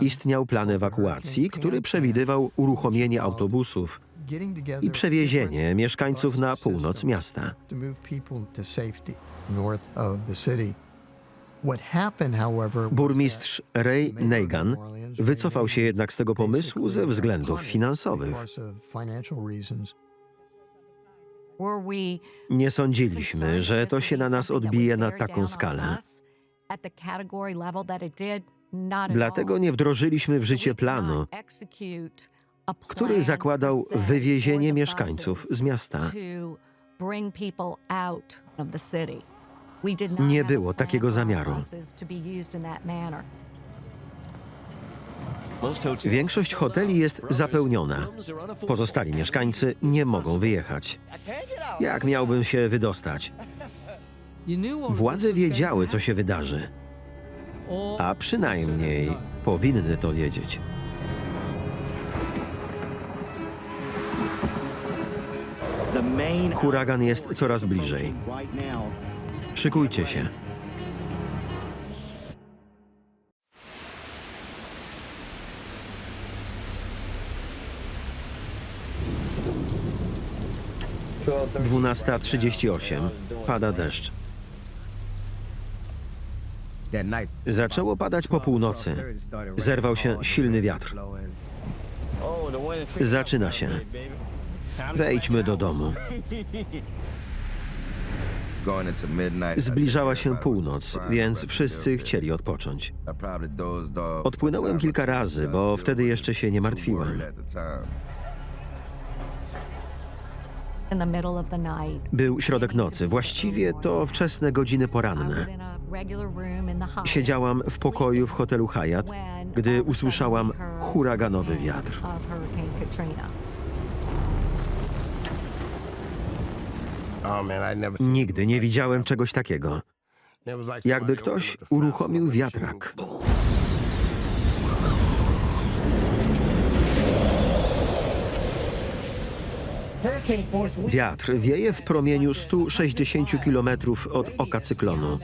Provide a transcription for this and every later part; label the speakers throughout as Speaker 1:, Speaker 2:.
Speaker 1: Istniał plan ewakuacji, który przewidywał uruchomienie autobusów i przewiezienie mieszkańców na północ miasta. Burmistrz Ray Nagin wycofał się jednak z tego pomysłu ze względów finansowych. Nie sądziliśmy, że to się na nas odbije na taką skalę. Dlatego nie wdrożyliśmy w życie planu, który zakładał wywiezienie mieszkańców z miasta. Nie było takiego zamiaru. Większość hoteli jest zapełniona. Pozostali mieszkańcy nie mogą wyjechać. Jak miałbym się wydostać? Władze wiedziały, co się wydarzy, a przynajmniej powinny to wiedzieć. Huragan jest coraz bliżej. Szykujcie się. Dwunasta trzydzieści osiem. Pada deszcz. Zaczęło padać po północy. Zerwał się silny wiatr. Zaczyna się. Wejdźmy do domu. Zbliżała się północ, więc wszyscy chcieli odpocząć. Odpłynąłem kilka razy, bo wtedy jeszcze się nie martwiłem. Był środek nocy, właściwie to wczesne godziny poranne. Siedziałam w pokoju w hotelu Hyatt, gdy usłyszałam huraganowy wiatr.
Speaker 2: Katrina.
Speaker 1: Nigdy nie widziałem czegoś takiego. Jakby ktoś uruchomił wiatrak. Wiatr wieje w promieniu 160 km od oka cyklonu.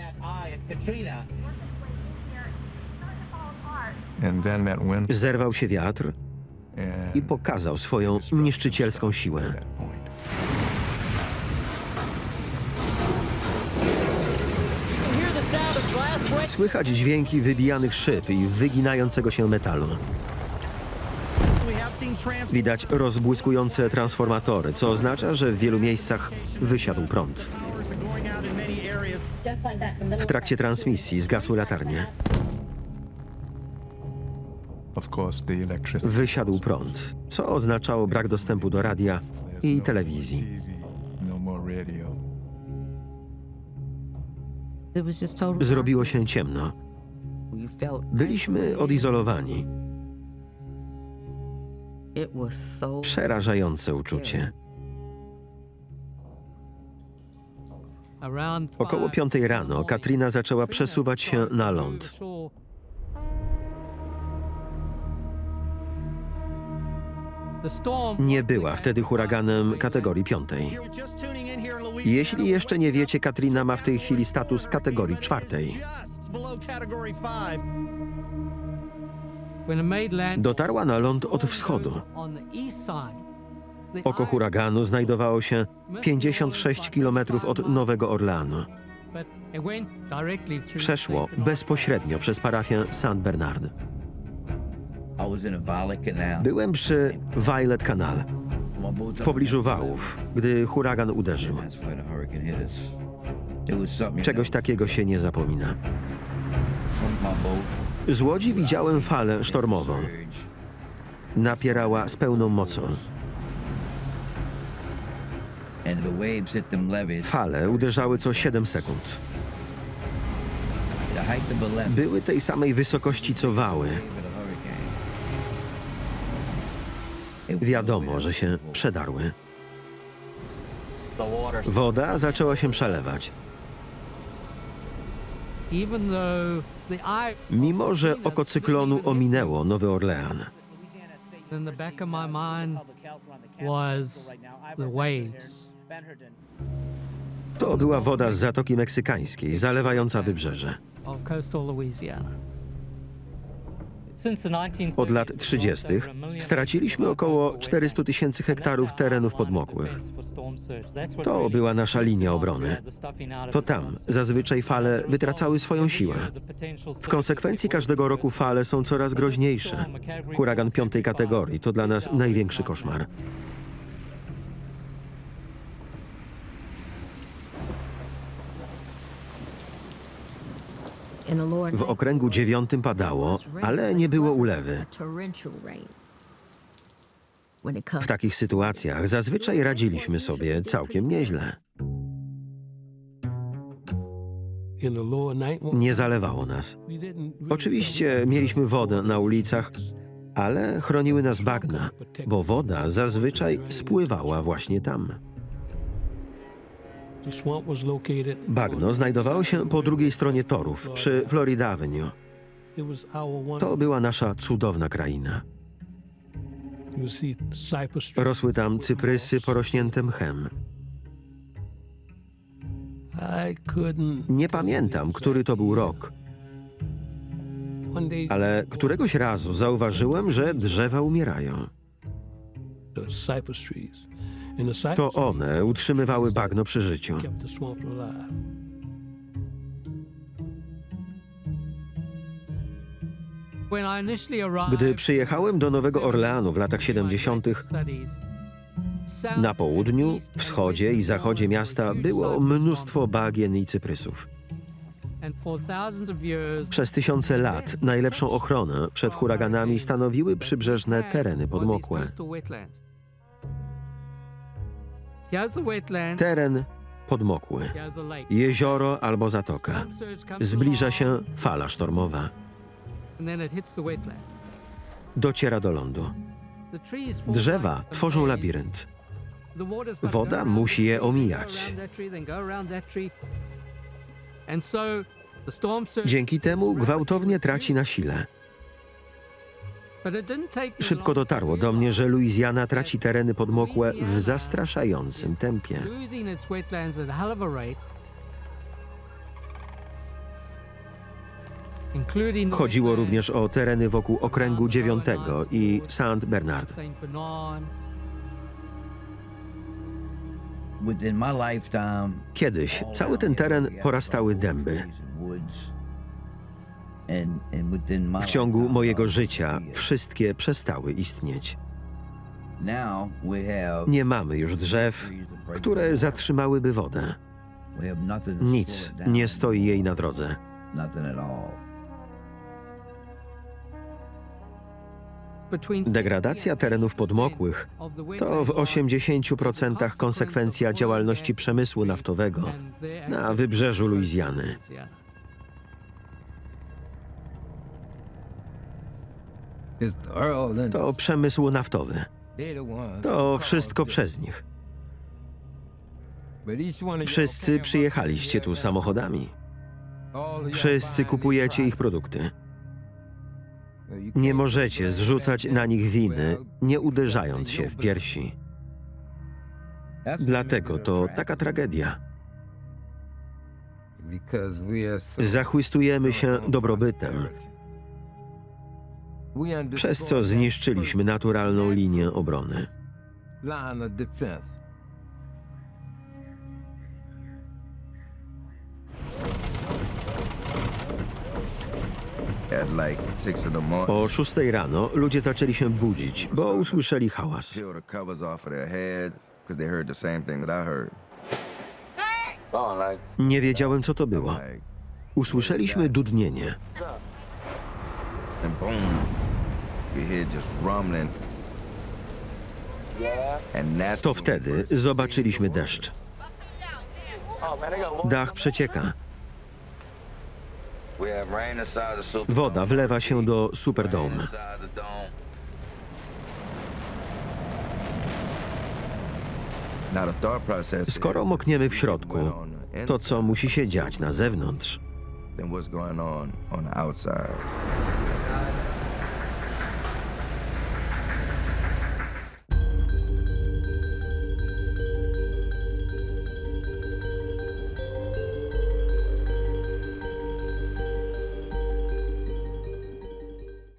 Speaker 1: Zerwał się wiatr i pokazał swoją niszczycielską siłę. Słychać dźwięki wybijanych szyb i wyginającego się metalu. Widać rozbłyskujące transformatory, co oznacza, że w wielu miejscach wysiadł prąd. W trakcie transmisji zgasły latarnie. Wysiadł prąd, co oznaczało brak dostępu do radia i telewizji.
Speaker 3: No
Speaker 1: Zrobiło się ciemno. Byliśmy odizolowani.
Speaker 4: It was so
Speaker 1: Przerażające uczucie. Około piątej rano Katrina zaczęła przesuwać się na ląd. Nie była wtedy huraganem kategorii piątej. Jeśli jeszcze nie wiecie, Katrina ma w tej chwili status kategorii czwartej. Dotarła na ląd od wschodu. Oko huraganu znajdowało się 56 km od Nowego Orleanu. Przeszło bezpośrednio przez parafię St. Bernard. Byłem przy Violet Canal, w pobliżu wałów, gdy huragan uderzył. Czegoś takiego się nie zapomina. Z łodzi widziałem falę sztormową. Napierała z pełną mocą. Fale uderzały co 7 sekund. Były tej samej wysokości co wały. Wiadomo, że się przedarły. Woda zaczęła się przelewać. Mimo, że oko cyklonu ominęło Nowy Orlean. To była woda z Zatoki Meksykańskiej, zalewająca wybrzeże. Od lat 30. straciliśmy około 400 tysięcy hektarów terenów podmokłych. To była nasza linia obrony. To tam zazwyczaj fale wytracały swoją siłę. W konsekwencji każdego roku fale są coraz groźniejsze. Huragan piątej kategorii to dla nas największy koszmar. W okręgu dziewiątym padało, ale nie było ulewy. W takich sytuacjach zazwyczaj radziliśmy sobie całkiem nieźle. Nie zalewało nas. Oczywiście mieliśmy wodę na ulicach, ale chroniły nas bagna, bo woda zazwyczaj spływała właśnie tam. Bagno znajdowało się po drugiej stronie torów, przy Florida Avenue. To była nasza cudowna kraina. Rosły tam cyprysy porośnięte mchem. Nie pamiętam, który to był rok, ale któregoś razu zauważyłem, że drzewa umierają. To one utrzymywały bagno przy życiu. Gdy przyjechałem do Nowego Orleanu w latach 70., na południu, wschodzie i zachodzie miasta było mnóstwo bagien i cyprysów. Przez tysiące lat najlepszą ochronę przed huraganami stanowiły przybrzeżne tereny podmokłe. Teren podmokły. Jezioro albo zatoka. Zbliża się fala sztormowa. Dociera do lądu. Drzewa tworzą labirynt. Woda musi je omijać. Dzięki temu gwałtownie traci na sile. Szybko dotarło do mnie, że Luizjana traci tereny podmokłe w zastraszającym tempie. Chodziło również o tereny wokół okręgu 9 i St. Bernard. Kiedyś cały ten teren porastały dęby. W ciągu mojego życia wszystkie przestały istnieć. Nie mamy już drzew, które zatrzymałyby wodę. Nic nie stoi jej na drodze. Degradacja terenów podmokłych to w 80% konsekwencja działalności przemysłu naftowego na wybrzeżu Luizjany. To przemysł naftowy. To wszystko przez nich. Wszyscy przyjechaliście tu samochodami. Wszyscy kupujecie ich produkty. Nie możecie zrzucać na nich winy, nie uderzając się w piersi. Dlatego to taka tragedia. Zachwystujemy się dobrobytem, przez co zniszczyliśmy naturalną linię obrony. O 6 rano ludzie zaczęli się budzić, bo usłyszeli hałas. Nie wiedziałem, co to było. Usłyszeliśmy dudnienie.
Speaker 5: Just rumbling. And that's
Speaker 1: To wtedy zobaczyliśmy deszcz. Dach przecieka.
Speaker 5: We have rain inside the super
Speaker 1: Woda wlewa się do Superdome.
Speaker 5: inside the dome. Now the thought process
Speaker 1: Skoro mokniemy w środku, to co musi się dziać na zewnątrz?
Speaker 5: than what's going on on the outside.